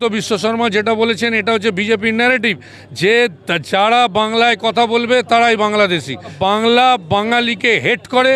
তো বিশ্ব শর্মা যেটা বলেছেন, এটা হচ্ছে বিজেপির ন্যারেটিভ যে যারা বাংলায় কথা বলবে, তারাই বাংলাদেশি। বাংলা বাঙালিকে হেট করে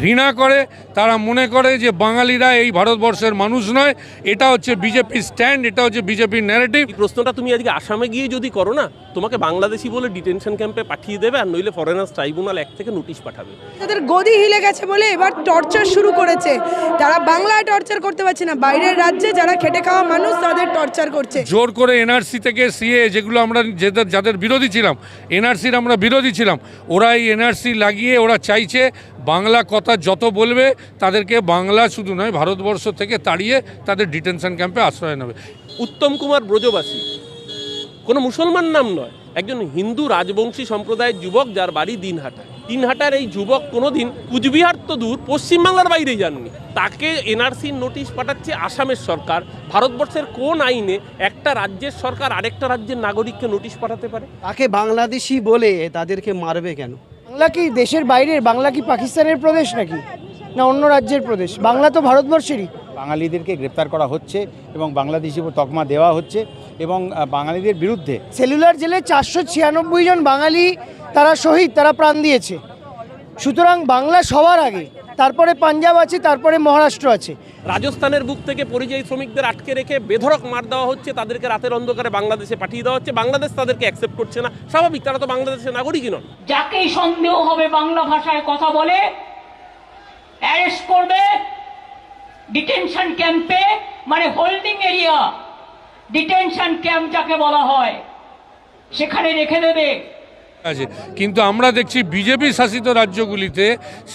ঘৃণা করে তারা মনে করে যে বাঙালিরা এই ভারতবর্ষের মানুষ নয়। এটা হচ্ছে বিজেপির স্ট্যান্ড এটা হচ্ছে বিজেপির ন্যারেটিভ প্রশ্নটা তুমি আজকে আসামে গিয়ে যদি করো না তোমাকে বাংলাদেশি বলে ডিটেনশন ক্যাম্পে পাঠিয়ে দেবে আর নইলে ফরেনার্স ট্রাইব্যুনাল এক থেকে নোটিশ পাঠাবে। তাদের গদি হিলে গেছে বলে এবার টর্চার শুরু করেছে। তারা বাংলায় টর্চার করতে পারছে না বাইরের রাজ্যে যারা খেটে খাওয়া মানুষ তাদের টর্চার করছে। জোর করে এনআরসি থেকে সিএ যেগুলো আমরা যাদের যাদের বিরোধী ছিলাম এনআরসির আমরা বিরোধী ছিলাম ওরা এই এনআরসি লাগিয়ে ওরা চাইছে বাংলা কথা যত বলবে তাদেরকে বাংলা শুধু নয় ভারতবর্ষ থেকে তাড়িয়ে তাদের ডিটেনশন ক্যাম্পে আশ্রয় নেবে। উত্তম কুমার ব্রজবাসী কোনো মুসলমান নাম নয় একজন হিন্দু রাজবংশী সম্প্রদায়ের যুবক যার বাড়ি দিনহাটা। দিনহাটার এই যুবক কোনোদিন কুচবিহার তো দূর পশ্চিমবাংলার বাইরে যাননি। তাকে এনআরসির নোটিশ পাঠাচ্ছে আসামের সরকার। ভারতবর্ষের কোন আইনে একটা রাজ্যের সরকার আরেকটা রাজ্যের নাগরিককে নোটিশ পাঠাতে পারে? তাকে বাংলাদেশি বলে তাদেরকে মারবে কেন? বাংলা কি দেশের বাইরের? বাংলা কি পাকিস্তানের প্রদেশ নাকি? না অন্য রাজ্যের প্রদেশ? বাংলা তো ভারতবর্ষেরই। বাঙালিদেরকে গ্রেপ্তার করা হচ্ছে এবং বাংলাদেশি তকমা দেওয়া হচ্ছে এবং বাঙালিদের বিরুদ্ধে সেলুলার জেলে চারশো ছিয়ানব্বই জন বাঙালি তারা শহীদ তারা প্রাণ দিয়েছে। সুতরাং বাংলা সবার আগে। তারপরে পাঞ্জাব আছে তারপরে মহারাষ্ট্র আছে। রাজস্থানের বুক থেকে পরিযায়ী শ্রমিকদের আটকে রেখে বেধরক মার দেওয়া হচ্ছে তাদেরকে রাতের অন্ধকারে বাংলাদেশে পাঠিয়ে দেওয়া হচ্ছে। বাংলাদেশ তাদেরকে অ্যাকসেপ্ট করছে না। স্বাভাবিক তারা তো বাংলাদেশের নাগরিকই নন। যাকেই সন্দেহ হবে বাংলা ভাষায় কথা বলে অ্যারেস্ট করবে ডিটেনশন ক্যাম্পে মানে হোল্ডিং এরিয়া ডিটেনশন ক্যাম্প যাকে বলা হয় সেখানে রেখে দেবে। আছে। কিন্তু আমরা দেখছি বিজেপি শাসিত রাজ্যগুলিতে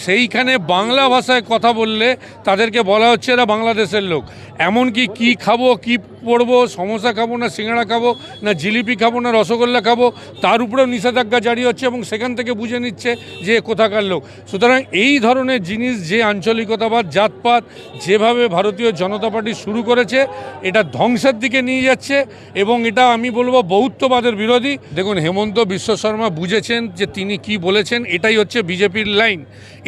সেইখানে বাংলা ভাষায় কথা বললে তাদেরকে বলা হচ্ছে এরা বাংলাদেশের লোক। এমনকি কি খাব, কি পরবো, সমোসা খাব না সিঙ্গাড়া খাব, না জিলিপি খাব না রসগোল্লা খাব, তার উপরেও নিষেধাজ্ঞা জারি হচ্ছে এবং সেখান থেকে বুঝে নিচ্ছে যে কোথাকার লোক। সুতরাং এই ধরনের জিনিস, যে আঞ্চলিকতাবাদ, জাতপাত যেভাবে ভারতীয় জনতা পার্টি শুরু করেছে, এটা ধ্বংসের দিকে নিয়ে যাচ্ছে এবং এটা আমি বলব বহুত্ববাদের বিরোধী। দেখুন, হেমন্ত বিশ্ব শর্মা বুঝেছেন যে তিনি কি বলেছেন, এটাই হচ্ছে বিজেপির লাইন,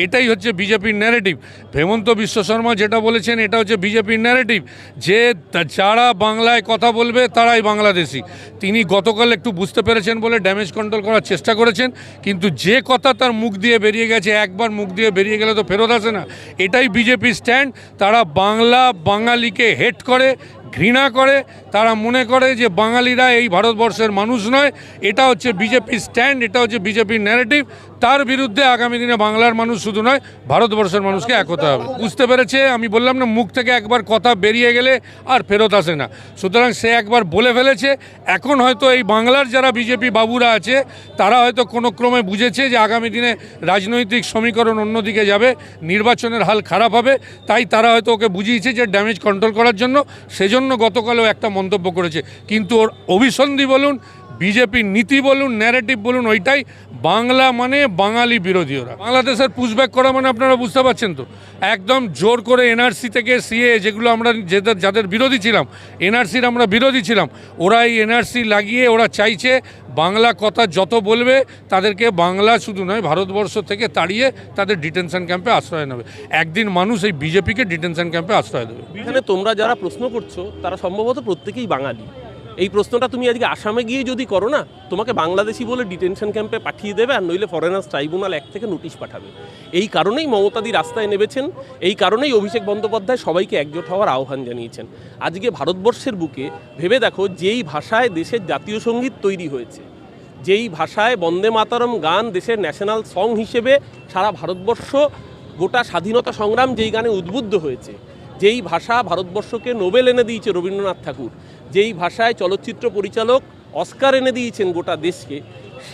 এটাই হচ্ছে বিজেপির ন্যারেটিভ হেমন্ত বিশ্ব শর্মা যেটা বলেছেন, এটা হচ্ছে বিজেপির ন্যারেটিভ যে যারা বাংলায় কথা বলবে, তারাই বাংলাদেশি। তিনি গতকাল একটু বুঝতে পেরেছেন বলে ড্যামেজ কন্ট্রোল করার চেষ্টা করেছেন, কিন্তু যে কথা তার মুখ দিয়ে বেরিয়ে গেছে, একবার মুখ দিয়ে বেরিয়ে গেলে তো ফেরত আসে না। এটাই বিজেপি স্ট্যান্ড তারা বাংলা বাঙালিকে হেট করে ঘৃণা করে, তারা মনে করে যে বাঙালিরা এই ভারতবর্ষের মানুষ নয়। এটা হচ্ছে বিজেপির স্ট্যান্ড এটা হচ্ছে বিজেপির ন্যারেটিভ তার বিরুদ্ধে আগামী দিনে বাংলার মানুষ শুধু নয়, ভারতবর্ষের মানুষকে এক হতে হবে। বুঝতে পেরেছে? আমি বললাম না, মুখ থেকে একবার কথা বেরিয়ে গেলে আর ফেরত আসে না। সুতরাং সে একবার বলে ফেলেছে, এখন হয়তো এই বাংলার যারা বিজেপি বাবুরা আছে, তারা হয়তো কোনো ক্রমে বুঝেছে যে আগামী দিনে রাজনৈতিক সমীকরণ অন্যদিকে যাবে, নির্বাচনের হাল খারাপ হবে, তাই তারা হয়তো ওকে বুঝিয়েছে যে ড্যামেজ কন্ট্রোল করার জন্য। সেজন্য গতকালও একটা মন্তব্য করেছে। কিন্তু ওর অভিসন্ধি বলুন বিজেপির নীতি বলুন ন্যারেটিভ বলুন, ওইটাই বাংলা মানে বাঙালি বিরোধী ওরা বাংলাদেশের পুশব্যাক করা মানে আপনারা বুঝতে পারছেন তো। একদম জোর করে এনআরসি থেকে সিএ যেগুলো আমরা যাদের যাদের বিরোধী ছিলাম এনআরসির আমরা বিরোধী ছিলাম ওরা এই এনআরসি লাগিয়ে, ওরা চাইছে বাংলা কথা যত বলবে, তাদেরকে বাংলা শুধু নয়, ভারতবর্ষ থেকে তাড়িয়ে তাদের ডিটেনশন ক্যাম্পে আশ্রয় নেবে। একদিন মানুষ এই বিজেপিকে ডিটেনশন ক্যাম্পে আশ্রয় দেবে। এখানে তোমরা যারা প্রশ্ন করছ, তারা সম্ভবত প্রত্যেকেই বাঙালি। এই প্রশ্নটা তুমি আজকে আসামে গিয়ে যদি করো না, তোমাকে বাংলাদেশি বলে ডিটেনশন ক্যাম্পে পাঠিয়ে দেবে আর নইলে ফরেনার্স ট্রাইব্যুনাল এক থেকে নোটিশ পাঠাবে। এই কারণেই মমতাদি রাস্তায় নেমেছেন, এই কারণেই অভিষেক বন্দ্যোপাধ্যায় সবাইকে একজোট হওয়ার আহ্বান জানিয়েছেন। আজকে ভারতবর্ষের বুকে ভেবে দেখো যেই ভাষায় দেশের জাতীয় সংগীত তৈরি হয়েছে, যেই ভাষায় বন্দে মাতারম গান দেশের ন্যাশনাল সং হিসেবে সারা ভারতবর্ষ, গোটা স্বাধীনতা সংগ্রাম যেই গানে উদ্বুদ্ধ হয়েছে, যেই ভাষা ভারতবর্ষকে নোবেল এনে দিয়েছে রবীন্দ্রনাথ ঠাকুর যেই ভাষায় চলচ্চিত্র পরিচালক অস্কার এনে দিয়েছেন গোটা দেশকে,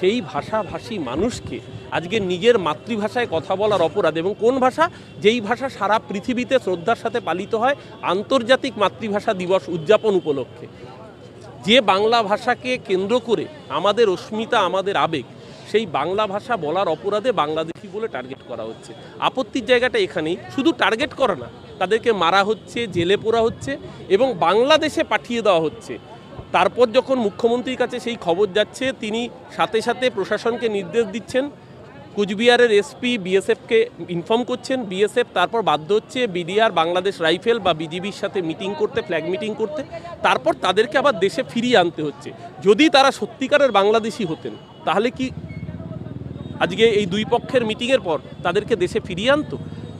সেই ভাষাভাষী মানুষকে আজকে নিজের মাতৃভাষায় কথা বলার অপরাধ এবং কোন ভাষা? যেই ভাষা সারা পৃথিবীতে শ্রদ্ধার সাথে পালিত হয়, আন্তর্জাতিক মাতৃভাষা দিবস উদযাপন উপলক্ষে। যে বাংলা ভাষাকে কেন্দ্র করে আমাদের অস্মিতা, আমাদের আবেগ, সেই বাংলা ভাষা বলার অপরাধে বাংলাদেশি বলে টার্গেট করা হচ্ছে। আপত্তির জায়গাটা এখানেই। শুধু টার্গেট করা না তাদেরকে মারা হচ্ছে, জেলে পোড়া হচ্ছে এবং বাংলাদেশে পাঠিয়ে দেওয়া হচ্ছে। তারপর যখন মুখ্যমন্ত্রীর কাছে সেই খবর যাচ্ছে, তিনি সাথে সাথে প্রশাসনকে নির্দেশ দিচ্ছেন। কুচবিহারের এসপি বিএসএফকে ইনফর্ম করছেন। বিএসএফ তারপর বাধ্য হচ্ছে বিডিআর, বাংলাদেশ রাইফেল বা বিজিবির সাথে মিটিং করতে ফ্ল্যাগ মিটিং করতে। তারপর তাদেরকে আবার দেশে ফিরিয়ে আনতে হচ্ছে। যদি তারা সত্যিকারের বাংলাদেশি হতেন, তাহলে কি আজকে এই দুই পক্ষের মিটিংয়ের পর তাদেরকে দেশে ফিরিয়ে আনতো?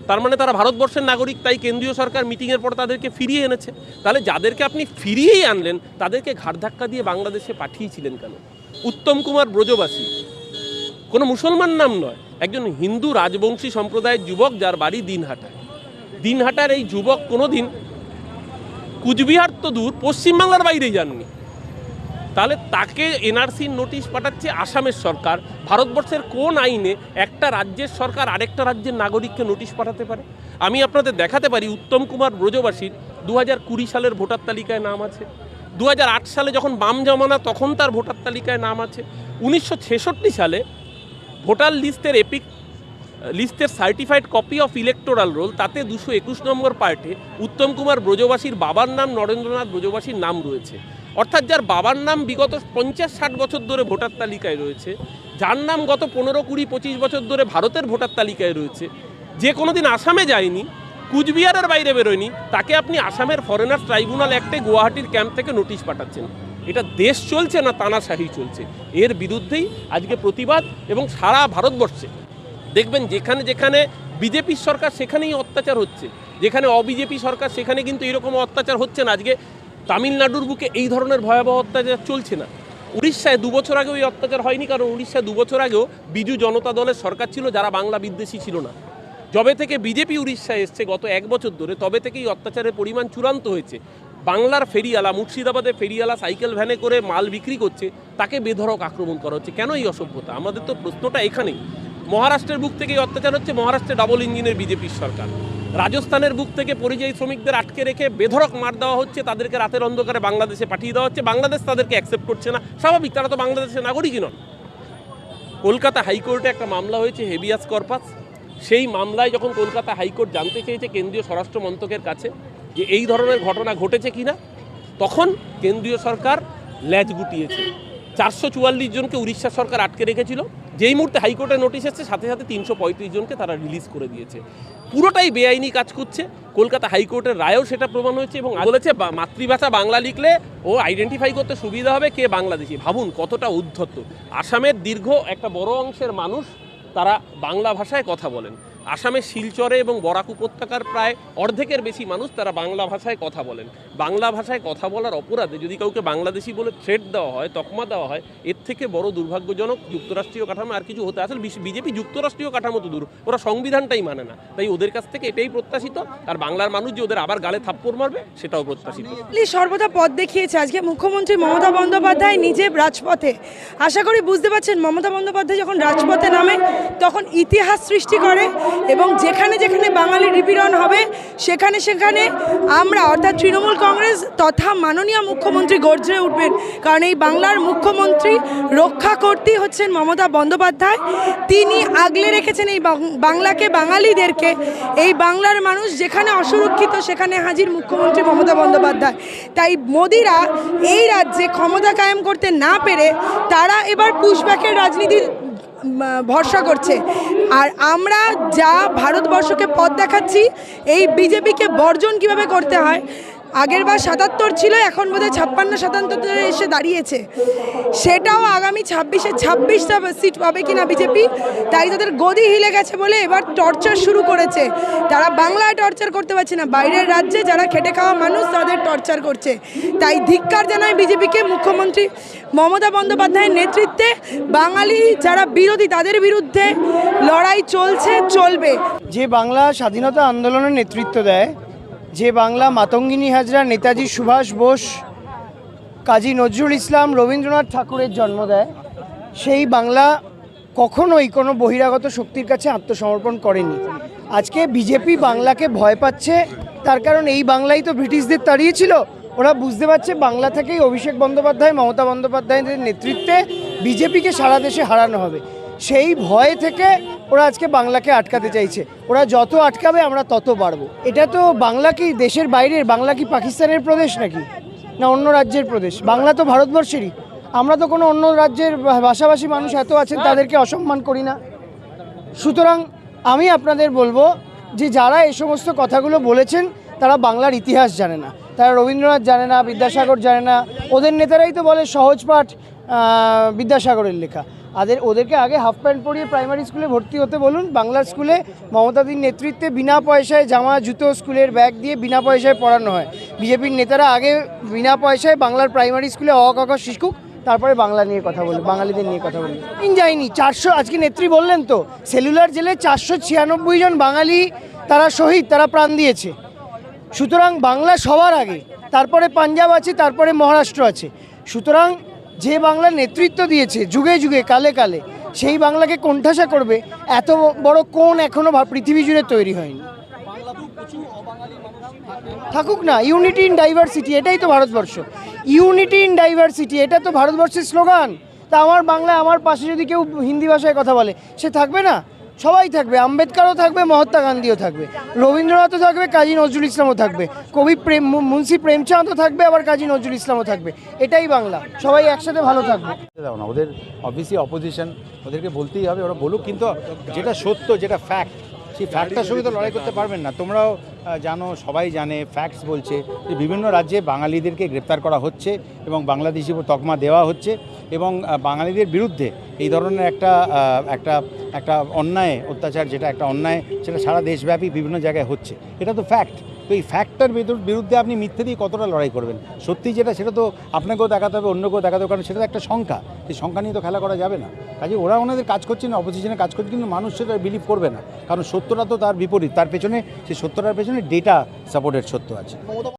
তার মানে তারা ভারতবর্ষের নাগরিক, তাই কেন্দ্রীয় সরকার মিটিংয়ের পর তাদেরকে ফিরিয়ে এনেছে। তাহলে যাদেরকে আপনি ফিরিয়েই আনলেন, তাদেরকে ঘাড় ধাক্কা দিয়ে বাংলাদেশে পাঠিয়েছিলেন কেন? উত্তম কুমার ব্রজবাসী, কোনো মুসলমান নাম নয়, একজন হিন্দু রাজবংশী সম্প্রদায়ের যুবক যার বাড়ি দিনহাটায়। দিনহাটার এই যুবক কোনোদিন কুচবিহার তো দূর, পশ্চিমবাংলার বাইরেই যাননি। তাহলে তাকে এনআরসির নোটিশ পাঠাচ্ছে আসামের সরকার। ভারতবর্ষের কোন আইনে একটা রাজ্যের সরকার আরেকটা রাজ্যের নাগরিককে নোটিশ পাঠাতে পারে? আমি আপনাদের দেখাতে পারি উত্তম কুমার ব্রজবাসীর দু হাজার কুড়ি সালের ভোটার তালিকায় নাম আছে। দু হাজার আট সালে যখন বাম জমানা, তখন তার ভোটার তালিকায় নাম আছে। উনিশশো ছেষট্টি সালে ভোটার লিস্টের এপিক, লিস্টের certified copy of electoral roll, তাতে দুশো একুশ নম্বর পার্টে উত্তম কুমার ব্রজবাসীর বাবার নাম নরেন্দ্রনাথ ব্রজবাসীর নাম রয়েছে। অর্থাৎ যার বাবার নাম বিগত পঞ্চাশ ষাট বছর ধরে ভোটার তালিকায় রয়েছে, যার নাম গত পনেরো, কুড়ি, পঁচিশ বছর ধরে ভারতের ভোটার তালিকায় রয়েছে, যে কোনোদিন আসামে যায়নি, কুচবিহারের বাইরে বেরোয়নি, তাকে আপনি আসামের ফরেনার ট্রাইব্যুনাল অ্যাক্টে গুয়াহাটির ক্যাম্প থেকে নোটিশ পাঠাচ্ছেন। এটা দেশ চলছে না তানাশাহি চলছে? এর বিরুদ্ধেই আজকে প্রতিবাদ এবং সারা ভারতবর্ষে। দেখবেন যেখানে যেখানে বিজেপির সরকার সেখানেই অত্যাচার হচ্ছে। যেখানে অবিজেপি সরকার সেখানে কিন্তু এরকম অত্যাচার হচ্ছে না। আজকে তামিলনাড়ুর বুকে এই ধরনের ভয়াবহ অত্যাচার চলছে না। উড়িষ্যায় দু বছর আগেও এই অত্যাচার হয়নি, কারণ উড়িষ্যায় দু বছর আগেও বিজু জনতা দলের সরকার ছিল, যারা বাংলা বিদ্বেষী ছিল না। যবে থেকে বিজেপি উড়িষ্যায় এসছে গত এক বছর ধরে, তবে থেকেই অত্যাচারের পরিমাণ চূড়ান্ত হয়েছে। বাংলার ফেরিয়ালা মুর্শিদাবাদে ফেরিয়ালা সাইকেল ভ্যানে করে মাল বিক্রি করছে, তাকে বেধড়ক আক্রমণ করা হচ্ছে। কেন এই অসভ্যতা? আমাদের তো প্রশ্নটা এখানেই। মহারাষ্ট্রের বুক থেকে এই অত্যাচার হচ্ছে, মহারাষ্ট্রে ডাবল ইঞ্জিনের বিজেপির সরকার। রাজস্থানের বুক থেকে পরিযায়ী শ্রমিকদের আটকে রেখে বেধড়ক মার দেওয়া হচ্ছে, তাদেরকে রাতের অন্ধকারে বাংলাদেশে পাঠিয়ে দেওয়া হচ্ছে। বাংলাদেশ তাদেরকে অ্যাকসেপ্ট করছে না। স্বাভাবিক, তারা তো বাংলাদেশের নাগরিকই নন। কলকাতা হাইকোর্টে একটা মামলা হয়েছে হেভিয়াস কর্পাস। সেই মামলায় যখন কলকাতা হাইকোর্ট জানতে চেয়েছে কেন্দ্রীয় স্বরাষ্ট্র মন্ত্রকের কাছে যে এই ধরনের ঘটনা ঘটেছে কিনা, তখন কেন্দ্রীয় সরকার ল্যাজ গুটিয়েছে। চারশো চুয়াল্লিশ জনকে উড়িষ্যা সরকার আটকে রেখেছিল। যেই মুহূর্তে হাইকোর্টে নোটিশ এসেছে সাথে সাথে তিনশো পঁয়ত্রিশ জনকে তারা রিলিজ করে দিয়েছে। পুরোটাই বেআইনি কাজ করছে। কলকাতা হাইকোর্টের রায়েও সেটা প্রমাণ হয়েছে এবং বলেছে বা- মাতৃভাষা বাংলা লিখলে ও আইডেন্টিফাই করতে সুবিধা হবে কে বাংলাদেশি। ভাবুন কতটা উদ্ধত্ত। আসামের দীর্ঘ একটা বড় অংশের মানুষ তারা বাংলা ভাষায় কথা বলেন। আসামের শিলচরে এবং বরাক উপত্যকার প্রায় অর্ধেকের বেশি মানুষ তারা বাংলা ভাষায় কথা বলেন। বাংলা ভাষায় কথা বলার অপরাধে যদি কাউকে বাংলাদেশি বলে থ্রেট দেওয়া হয়, তকমা দেওয়া হয়, এর থেকে বড় দুর্ভাগ্যজনক যুক্তরাষ্ট্রীয় কাঠামো আর কিছু হতে আসলে বিজেপি যুক্তরাষ্ট্রীয় কাঠামো তো দূর, ওরা সংবিধানটাই মানে না। তাই ওদের কাছ থেকে এটাই প্রত্যাশিত। আর বাংলার মানুষ যে ওদের আবার গালে থাপ্পড় মারবে, সেটাও প্রত্যাশিত। সর্বদা পথ দেখিয়েছে আজকে। মুখ্যমন্ত্রী মমতা বন্দ্যোপাধ্যায় নিজে রাজপথে। আশা করি বুঝতে পারছেন, মমতা বন্দ্যোপাধ্যায় যখন রাজপথে নামে, তখন ইতিহাস সৃষ্টি করে এবং যেখানে যেখানে বাঙালি নিপীড়ন হবে, সেখানে সেখানে আমরা, অর্থাৎ তৃণমূল কংগ্রেস তথা মাননীয় মুখ্যমন্ত্রী গর্জে উঠবেন। কারণ এই বাংলার মুখ্যমন্ত্রী রক্ষা করতেই হচ্ছেন মমতা বন্দ্যোপাধ্যায়। তিনি আগলে রেখেছেন এই বাংলাকে বাঙালিদেরকে। এই বাংলার মানুষ যেখানে অসুরক্ষিত সেখানে হাজির মুখ্যমন্ত্রী মমতা বন্দ্যোপাধ্যায়। তাই মোদিরা এই রাজ্যে ক্ষমতা কায়েম করতে না পেরে তারা এবার পুশব্যাকের রাজনীতির উম, ভরসা করছে। আর আমরা যা ভারতবর্ষকে পথ দেখাচ্ছি এই বিজেপিকে বর্জন কীভাবে করতে হয় আগের বার সাতাত্তর ছিল, এখন বোধহয় ছাপ্পান্ন, সাতাত্তর এসে দাঁড়িয়েছে। সেটাও আগামী ছাব্বিশে, ছাব্বিশটা সিট পাবে কিনা বিজেপি, তাই তাদের গদি হিলে গেছে বলে এবার টর্চার শুরু করেছে। তারা বাংলায় টর্চার করতে পারছে না, বাইরের রাজ্যে যারা খেটে খাওয়া মানুষ তাদের টর্চার করছে। তাই ধিক্কার জানায় বিজেপিকে মুখ্যমন্ত্রী মমতা বন্দ্যোপাধ্যায়ের নেতৃত্বে। বাঙালি যারা বিরোধী তাদের বিরুদ্ধে লড়াই চলছে, চলবে। যে বাংলা স্বাধীনতা আন্দোলনের নেতৃত্ব দেয় যে বাংলা মাতঙ্গিনী হাজরা নেতাজি সুভাষ বোস, কাজী নজরুল ইসলাম রবীন্দ্রনাথ ঠাকুরের জন্ম দেয়, সেই বাংলা কখনোই কোনো বহিরাগত শক্তির কাছে আত্মসমর্পণ করেনি। আজকে বিজেপি বাংলাকে ভয় পাচ্ছে, তার কারণ এই বাংলাই তো ব্রিটিশদের তাড়িয়েছিল ওরা বুঝতে পারছে বাংলা থেকেই অভিষেক বন্দ্যোপাধ্যায়, মমতা বন্দ্যোপাধ্যায়ের নেতৃত্বে বিজেপিকে সারা দেশে হারানো হবে। সেই ভয় থেকে ওরা আজকে বাংলাকে আটকাতে চাইছে। ওরা যত আটকাবে, আমরা তত বাড়বো। এটা তো বাংলা কি দেশের বাইরের, বাংলা কি পাকিস্তানের প্রদেশ নাকি? না অন্য রাজ্যের প্রদেশ? বাংলা তো ভারতবর্ষেরই। আমরা তো কোনো অন্য রাজ্যের ভাষাভাষী মানুষ এত আছেন, তাদেরকে অসম্মান করি না। সুতরাং আমি আপনাদের বলব যে যারা এই সমস্ত কথাগুলো বলেছেন, তারা বাংলার ইতিহাস জানে না। তারা রবীন্দ্রনাথ জানে না, বিদ্যাসাগর জানে না। ওদের নেতারাই তো বলে সহজ পাঠ বিদ্যাসাগরের লেখা। আদের ওদেরকে আগে হাফ প্যান্ট পরিয়ে প্রাইমারি স্কুলে ভর্তি হতে বলুন। বাংলার স্কুলে মমতাদির নেতৃত্বে বিনা পয়সায় জামা, জুতো, স্কুলের ব্যাগ দিয়ে বিনা পয়সায় পড়ানো হয়। বিজেপির নেতারা আগে বিনা পয়সায় বাংলার প্রাইমারি স্কুলে অ, ক, খ শিখুক তারপরে বাংলা নিয়ে কথা বলবে বাঙালিদের নিয়ে কথা বলবে দিন যায়নি, চারশো, আজকে নেত্রী বললেন তো, সেলুলার জেলে চারশো ছিয়ানব্বই জন বাঙালি তারা শহীদ, তারা প্রাণ দিয়েছে। সুতরাং বাংলা সবার আগে, তারপরে পাঞ্জাব আছে, তারপরে মহারাষ্ট্র আছে। সুতরাং যে বাংলা নেতৃত্ব দিয়েছে যুগে যুগে, কালে কালে, সেই বাংলাকে কোণঠাসা করবে, এত বড় কোন এখনও ভা- পৃথিবী জুড়ে তৈরি হয়নি। থাকুক না ইউনিটি ইন ডাইভার্সিটি এটাই তো ভারতবর্ষ। ইউনিটি ইন ডাইভার্সিটি এটা তো ভারতবর্ষের স্লোগান। তা আমার বাংলা আমার পাশে যদি কেউ হিন্দি ভাষায় কথা বলে, সে থাকবে না? সবাই থাকবে, আম্বেদকারও থাকবে, মহাত্মা গান্ধীও থাকবে। রবীন্দ্রনাথও থাকবে, কাজী নজরুল ইসলামও থাকবে। কবি প্রেম মুন্সি প্রেমচাঁদও থাকবে, আবার কাজী নজরুল ইসলামও থাকবে। এটাই বাংলা। সবাই একসাথে ভালো থাকবে। দাও না, ওদের অবভিয়াসলি অপোজিশন ওদেরকে বলতেই হবে, ওরা বলুক, কিন্তু যেটা সত্য, যেটা ফ্যাক্ট সেই ফ্যাক্টটার সঙ্গে তো লড়াই করতে পারবেন না। তোমরাও জানো, সবাই জানে ফ্যাক্টস বলছে যে বিভিন্ন রাজ্যে বাঙালিদেরকে গ্রেপ্তার করা হচ্ছে এবং বাংলাদেশি তকমা দেওয়া হচ্ছে এবং বাঙালিদের বিরুদ্ধে এই ধরনের একটা একটা একটা অন্যায় অত্যাচার, যেটা একটা অন্যায়, সেটা সারা দেশব্যাপী বিভিন্ন জায়গায় হচ্ছে। এটা তো ফ্যাক্ট তো এই ফ্যাক্টর বিরুদ্ধে আপনি মিথ্যে দিয়ে কতটা লড়াই করবেন? সত্যি যেটা, সেটা তো আপনাকেও দেখাতে হবে, অন্যকেও দেখাতে হবে, কারণ সেটা একটা সংখ্যা। সেই সংখ্যা নিয়ে তো খেলা করা যাবে না। কাজে ওরা ওনাদের কাজ করছে না অপোজিশনে কাজ করছে, কিন্তু মানুষ সেটা বিলিভ করবে না। কারণ সত্যটা তো তার বিপরীত, তার পেছনে সেই সত্যটার পেছনে ডেটা সাপোর্টেড সত্য আছে।